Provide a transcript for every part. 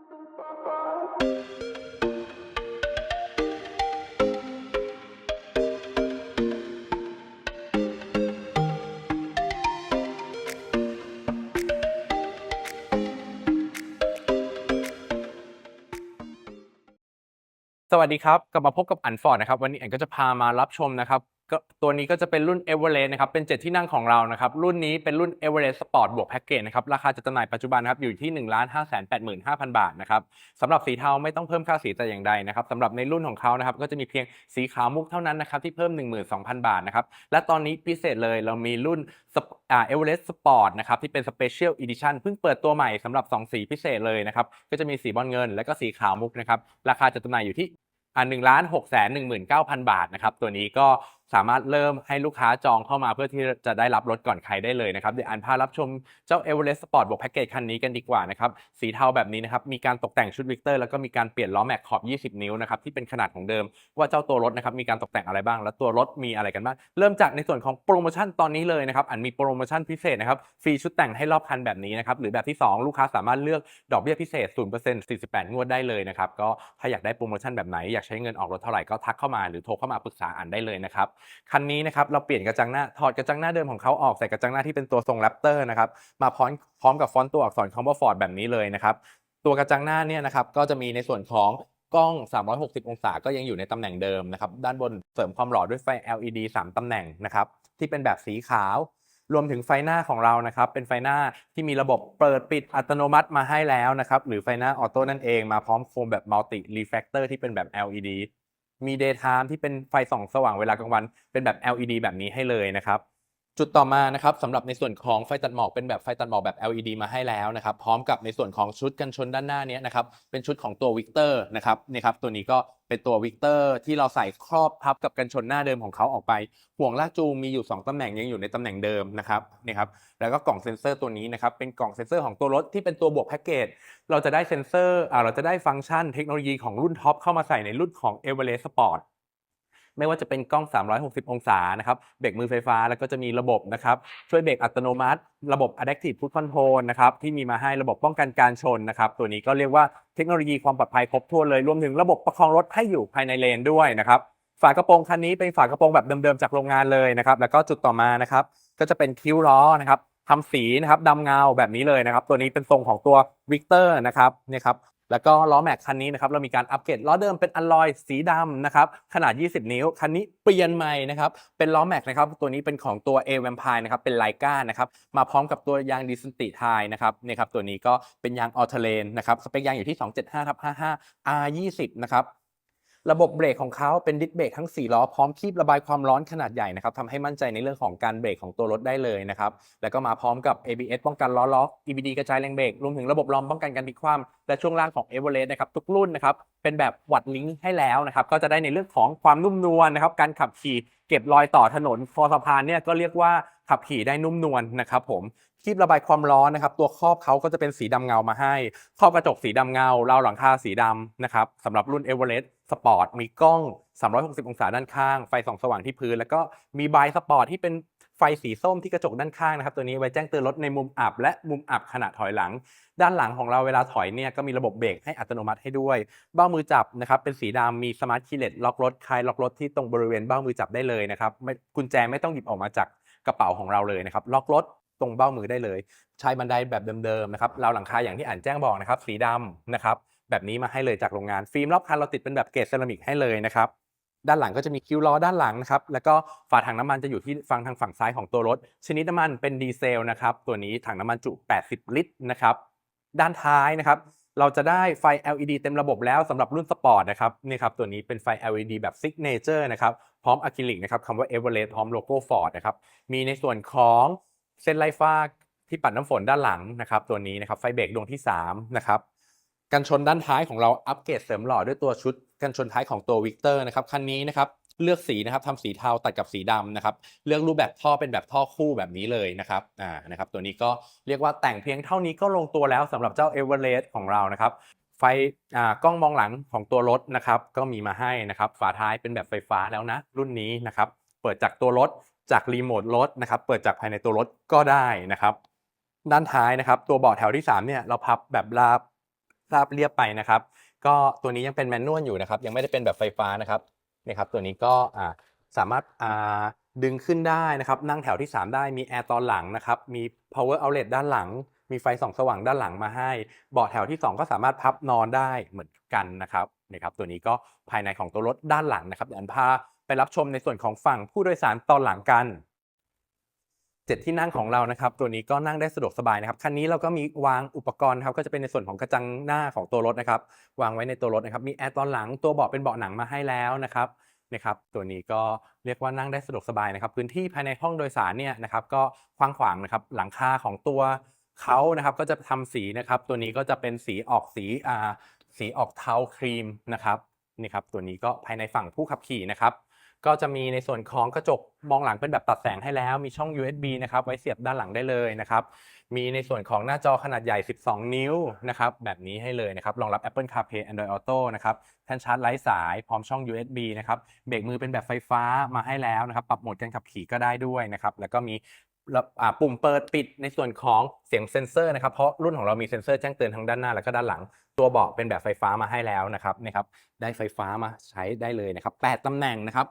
สวัสดีครับ กลับมาพบกับอันฟอร์ดนะครับ วันนี้อันก็จะพามารับชมนะครับ ก็ตัวนี้ก็จะเป็นรุ่น e v e r e s t นะครับ เป็น 7 ที่นั่งของเรานะครับ รุ่นนี้เป็นรุ่น e v e r e s t Sport บวกแพ็กเกจนะครับ ราคาจัดจำหน่ายปัจจุบันนะครับ อยู่ที่ 1 5 8 5 0 0 0 บาทนะครับสำหรับสีเทาไม่ต้องเพิ่มค่าสีแต่อย่างใดนะครับสำหรับในรุ่นของเขานะครับ ก็จะมีเพียงสีขาวมุกเท่านั้นนะครับ ที่เพิ่ม 12,000 บาทนะครับ และตอนนี้พิเศษเลยเรามีรุ่น Sp- อ่า e v e r e s t Sport นะครับที่เป็น Special Edition เพิ่งเปิดตัวใหม่สำหรับ 2 สีพิเศษเลยนะครับ ก็จะมีสีบอลเงิน และก็สีขาวมุกนะครับ ราคาจัดจำหน่ายอยู่ที่อ่าหนึ่งล้านหกแสนหนึ่งหมื่นเก้าพันบาทนะครับ ตัวนี้ก็ สามารถเริ่มให้ลูกค้าจองเข้ามาเพื่อที่จะได้รับรถก่อนใครได้เลยนะครับเดี๋ยวอันพารับชมเจ้า e v e r e s t Sport บวกแพ็กเกจคันนี้กันดีกว่านะครับสีเทาแบบนี้นะครับมีการตกแต่งชุดวิกเตอร์แล้วก็มีการเปลี่ยนล้อแม็กขอบ 20 นิ้วนะครับที่เป็นขนาดของเดิม ว่าเจ้าตัวรถนะครับมีการตกแต่งอะไรบ้าง และตัวรถมีอะไรกันบ้างเริ่มจากในส่วนของโปรโมชั่นตอนนี้เลยนะครับอันมีโปรโมชั่นพิเศษนะครับฟรีชุดแต่งให้รอบคันแบบนี้นะครับหรือแบบที่ 2 ลูกค้าสามารถเลือกดอกเบี้ยพิเศษ 0% 48 งวดได้เลยนะครับก็ถ้าอยากได้โปรโมชั่นแบบไหนอยากใช้เงินออกรถเท่าไหร่ก็ทักเข้ามาหรือโทรเข้ามาปรึกษาอันได้เลยนะครับคันนี้นะครับเราเปลี่ยนกระจังหน้าถอดกระจังหน้าเดิมของเขาออกใส่กระจังหน้าที่เป็นตัวทรงแรปเตอร์นะครับมาพร้อมพร้อมกับฟอนต์ตัวอักษรคำว่า Ford แบบนี้เลยนะครับตัวกระจังหน้าเนี่ยนะครับก็จะมีในส่วนของกล้อง 360 องศาก็ยังอยู่ในตำแหน่งเดิมนะครับ ด้านบนเสริมความหล่อด้วยไฟ LED 3 ตำแหน่งนะครับ ที่เป็นแบบสีขาว รวมถึงไฟหน้าของเรานะครับ เป็นไฟหน้าที่มีระบบเปิดปิดอัตโนมัติมาให้แล้วนะครับ หรือไฟหน้าออโต้นั่นเองมาพร้อมโคมแบบมัลติรีแฟ c เตอร์ที่เป็นแบบ LED มี daytime ที่เป็นไฟส่องสว่างเวลากลางวัน เป็นแบบ LED แบบนี้ให้เลยนะครับ จุดต่อมานะครับสำหรับในส่วนของไฟตัดหมอกเป็นแบบไฟตัดหมอกแบบ LED มาให้แล้วนะครับพร้อมกับในส่วนของชุดกันชนด้านหน้านี้นะครับเป็นชุดของตัววิกเตอร์นะครับนี่ครับตัวนี้ก็เป็นตัววิกเตอร์ที่เราใส่ครอบพับกับกันชนหน้าเดิมของเขาออกไป ห่วงลากจูงมีอยู่ 2ตำแหน่งยังอยู่ในตำแหน่งเดิมนะครับนี่ครับแล้วก็กล่องเซ็นเซอร์ตัวนี้นะครับเป็นกล่องเซ็นเซอร์ของตัวรถที่เป็นตัวบวกแพ็กเกจเราจะได้เซ็นเซอร์อ่าเราจะได้ฟังก์ชันเทคโนโลยีของรุ่นท็อปเข้ามาใส่ในรุ่นของ e v e r e s t Sport ไม่ว่าจะเป็นกล้อง 360 องศานะครับเบรกมือไฟฟ้าแล้วก็จะมีระบบนะครับช่วยเบรกอัตโนมัติ ระบบ Adaptive Cruise Control นะครับที่มีมาให้ระบบป้องกันการชนนะครับตัวนี้ก็เรียกว่าเทคโนโลยีความปลอดภัยครบถ้วนเลยรวมถึงระบบประคองรถให้อยู่ภายในเลนด้วยนะครับฝากระโปรงคันนี้เป็นฝากระโปรงแบบเดิมๆจากโรงงานเลยนะครับแล้วก็จุดต่อมานะครับก็จะเป็นคิ้วล้อนะครับทำสีนะครับดำเงาแบบนี้เลยนะครับ ตัวนี้เป็นทรงของตัววิกเตอร์นะครับเนี่ยครับ แล้วก็ล้อแม็กคันนี้นะครับเรามีการอัปเกรดล้อเดิมเป็นอลลอยสีดำนะครับขนาด 20 นิ้ว คันนี้เปลี่ยนใหม่นะครับเป็นล้อแม็กนะครับตัวนี้เป็นของตัว A v a m p i r e นะครับเป็นไลกานะครับมาพร้อมกับตัวยางดิสติไทนะครับเนี่ยครับตัวนี้ก็เป็นยางออเทเลนนะครับสเปคยางอยู่ที่ 275ทับ55 R20 นะครับระบบเบรกของเขาเป็นดิสเบรกทั้ง 4 ล้อพร้อมคีบระบายความร้อนขนาดใหญ่นะครับทำให้มั่นใจในเรื่องของการเบรกของตัวรถได้เลยนะครับ แล้วก็มาพร้อมกับ ABS ป้องกันล้อล็อก EBD กระจายแรงเบรกรวมถึงระบบลอมป้องกันการพลิกคว่ำ และช่วงล่างของ e v e r e s t นะครับทุกรุ่นนะครับเป็นแบบวัดลิงก์ให้แล้วนะครับก็จะได้ในเรื่องของความนุ่มนวลนะครับการขับขี่เก็บรอยต่อถนนฟอร์สะพานเนี่ยก็เรียกว่าขับขี่ได้นุ่มนวลนะครับผมคีบระบายความร้อนนะครับ ตัวครอบเขาก็จะเป็นสีดำเงามาให้ครอบกระจกสีดำเงาราวหลังคาสีดำนะครับสำหรับรุ่น e v e r e s t Sport มีกล้อง 360 องศาด้านข้าง ไฟส่องสว่างที่พื้น แล้วก็มีบายสปอร์ตที่เป็น ไฟสีส้มที่กระจกด้านข้างนะครับตัวนี้ไว้แจ้งเตือนรถในมุมอับ และมุมอับขณะถอยหลัง ด้านหลังของเราเวลาถอยเนี่ยก็มีระบบเบรกให้อัตโนมัติให้ด้วย เบ้ามือจับนะครับเป็นสีดำมีสมาร์ทคีย์เลสล็อกรถคลายล็อกรถที่ตรงบริเวณเบ้ามือจับได้เลยนะครับไม่กุญแจไม่ต้องหยิบออกมาจากกระเป๋าของเราเลยนะครับล็อกรถตรงเบ้ามือได้เลย ใช้บันไดแบบเดิมๆนะครับราวหลังคาอย่างที่อ่านแจ้งบอกนะครับ สีดำนะครับ แบบนี้มาให้เลยจากโรงงาน ฟิล์มรอบคันเราติดเป็นแบบเกรดเซรามิกให้เลยนะครับ ด้านหลังก็จะมีคิ้วล้อด้านหลังนะครับ แล้วก็ฝาถังน้ำมันจะอยู่ที่ฟังทางฝั่งซ้ายของตัวรถ ชนิดน้ำมันเป็นดีเซลนะครับ ตัวนี้ถังน้ำมันจุ 80 ลิตรนะครับ ด้านท้ายนะครับ เราจะได้ไฟ LED เต็มระบบแล้วสำหรับรุ่นสปอร์ตนะครับ นี่ครับ ตัวนี้เป็นไฟ LED แบบ Signature นะครับ พร้อมอะคริลิกนะครับคำว่า e v e r e s t พร้อมโลโก้ Ford นะครับ มีในส่วนของเส้นไล่ฟ้าที่ปัดน้ำฝนด้านหลังนะครับ ตัวนี้นะครับ ไฟเบรกดวงที่3นะครับ กันชนด้านท้ายของเราอัปเกรดเสริมหล่อด้วยตัวชุด กันชนท้ายของตัววิกเตอร์นะครับคันนี้นะครับเลือกสีนะครับทำสีเทาตัดกับสีดำนะครับเลือกรูปแบบท่อเป็นแบบท่อคู่แบบนี้เลยนะครับอ่านะครับตัวนี้ก็เรียกว่าแต่งเพียงเท่านี้ก็ลงตัวแล้วสำหรับเจ้า e v e r e s t ของเรานะครับไฟอ่ากล้องมองหลังของตัวรถนะครับก็มีมาให้นะครับฝาท้ายเป็นแบบไฟฟ้าแล้วนะรุ่นนี้นะครับเปิดจากตัวรถจากรีโมทรถนะครับเปิดจากภายในตัวรถก็ได้นะครับด้านท้ายนะครับตัวเบาะแถวที่3เนี่ยเราพับแบบราบราบเรียบไปนะครับ ก็ตัวนี้ยังเป็นแมนนวลอยู่นะครับ ยังไม่ได้เป็นแบบไฟฟ้านะครับนี่ครับ ตัวนี้ก็สามารถดึงขึ้นได้นะครับ นั่งแถวที่ 3 ได้มีแอร์ตอนหลังนะครับ มี power outlet ด้านหลัง มีไฟส่องสว่างด้านหลังมาให้ เบาะแถวที่ 2 ก็สามารถพับนอนได้เหมือนกันนะครับนี่ครับ ตัวนี้ก็ภายในของตัวรถด้านหลังนะครับเดี๋ยวอันพาไปรับชมในส่วนของฝั่งผู้โดยสารตอนหลังกัน เจ็ดที่นั่งของเรานะครับ ตัวนี้ก็นั่งได้สะดวกสบายนะครับคันนี้เราก็มีวางอุปกรณ์ครับก็จะเป็นในส่วนของกระจังหน้าของตัวรถนะครับ วางไว้ในตัวรถนะครับ มีแอร์ตอนหลังตัวเบาะเป็นเบาะหนังมาให้แล้วนะครับนะครับ ตัวนี้ก็เรียกว่านั่งได้สะดวกสบายนะครับ พื้นที่ภายในห้องโดยสารเนี่ยนะครับ ก็กว้างขวางนะครับหลังคาของตัวเขานะครับ ก็จะทำสีนะครับ ตัวนี้ก็จะเป็นสีออกสีอ่าสีออกเทาครีมนะครับนี่ครับตัวนี้ก็ภายในฝั่งผู้ขับขี่นะครับ ก็จะมีในส่วนของกระจกมองหลังเป็นแบบตัดแสงให้แล้ว มีช่อง USB นะครับไว้เสียบด้านหลังได้เลยนะครับ มีในส่วนของหน้าจอขนาดใหญ่ 12 นิ้วนะครับแบบนี้ให้เลยนะครับรองรับ Apple CarPlay Android Auto นะครับแท่นชาร์จไร้สายพร้อมช่อง USB นะครับเบรกมือเป็นแบบไฟฟ้ามาให้แล้วนะครับปรับโหมดการขับขี่ก็ได้ด้วยนะครับแล้วก็มีปุ่มเปิดปิดในส่วนของเสียงเซ็นเซอร์นะครับเพราะรุ่นของเรามีเซ็นเซอร์แจ้งเตือนทั้งด้านหน้าแล้วก็ด้านหลัง ตัวเบาะเป็นแบบไฟฟ้ามาให้แล้วนะครับนะครับได้ไฟฟ้ามาใช้ได้เลยนะครับ8ตำแหน่งนะครับ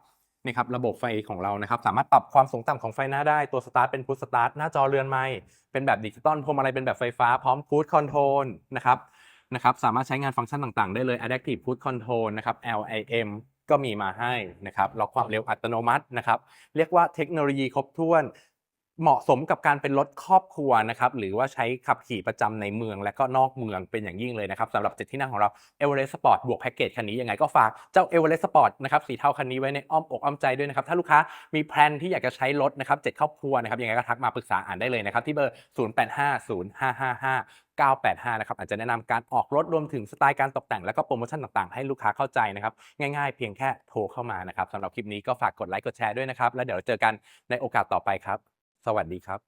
นะครับระบบไฟของเรานะครับสามารถปรับความสูงต่ำของไฟหน้าได้ตัวสตาร์ทเป็นพุทสตาร์ทหน้าจอเรือนไม้เป็นแบบดิจิตอลพวงมาลัยเป็นแบบไฟฟ้าพร้อมพู c คอนโทรลนะครับนะครับสามารถใช้งานฟังก์ชันต่างๆ ได้เลย Adaptive Cruise Control นะครับ LIM ก็มีมาให้นะครับล็อกความเร็วอัตโนมัตินะครับ เรียกว่าเทคโนโลยีครบถ้วน เหมาะสมกับการเป็นรถครอบครัวนะครับหรือว่าใช้ขับขี่ประจำในเมืองและก็นอกเมืองเป็นอย่างยิ่งเลยนะครับสำหรับเจ็ดที่นั่งของเรา e v e r e s t Sport บวกแพ็กเกจคันนี้ยังไงก็ฝากเจ้า e v e r e s t Sport นะครับสีเทาคันนี้ไว้ในอ้อมอกอ้อมใจด้วยนะครับถ้าลูกค้ามีแพลนที่อยากจะใช้รถนะครับเจ็ดครอบครัวนะครับยังไงก็ทักมาปรึกษาอ่านได้เลยนะครับที่เบอร์ 0850555985นะครับอาจจะแนะนำการออกรถรวมถึงสไตล์การตกแต่งและก็โปรโมชั่นต่างๆ ให้ลูกค้าเข้าใจนะครับ ง่ายๆ เพียงแค่โทรเข้ามานะครับสำหรับคลิปนี้ก็ฝากกดไลค์กดแชร์ด้วยนะครับ แล้วเดี๋ยวเจอกันในโอกาสต่อไปครับ สวัสดีครับ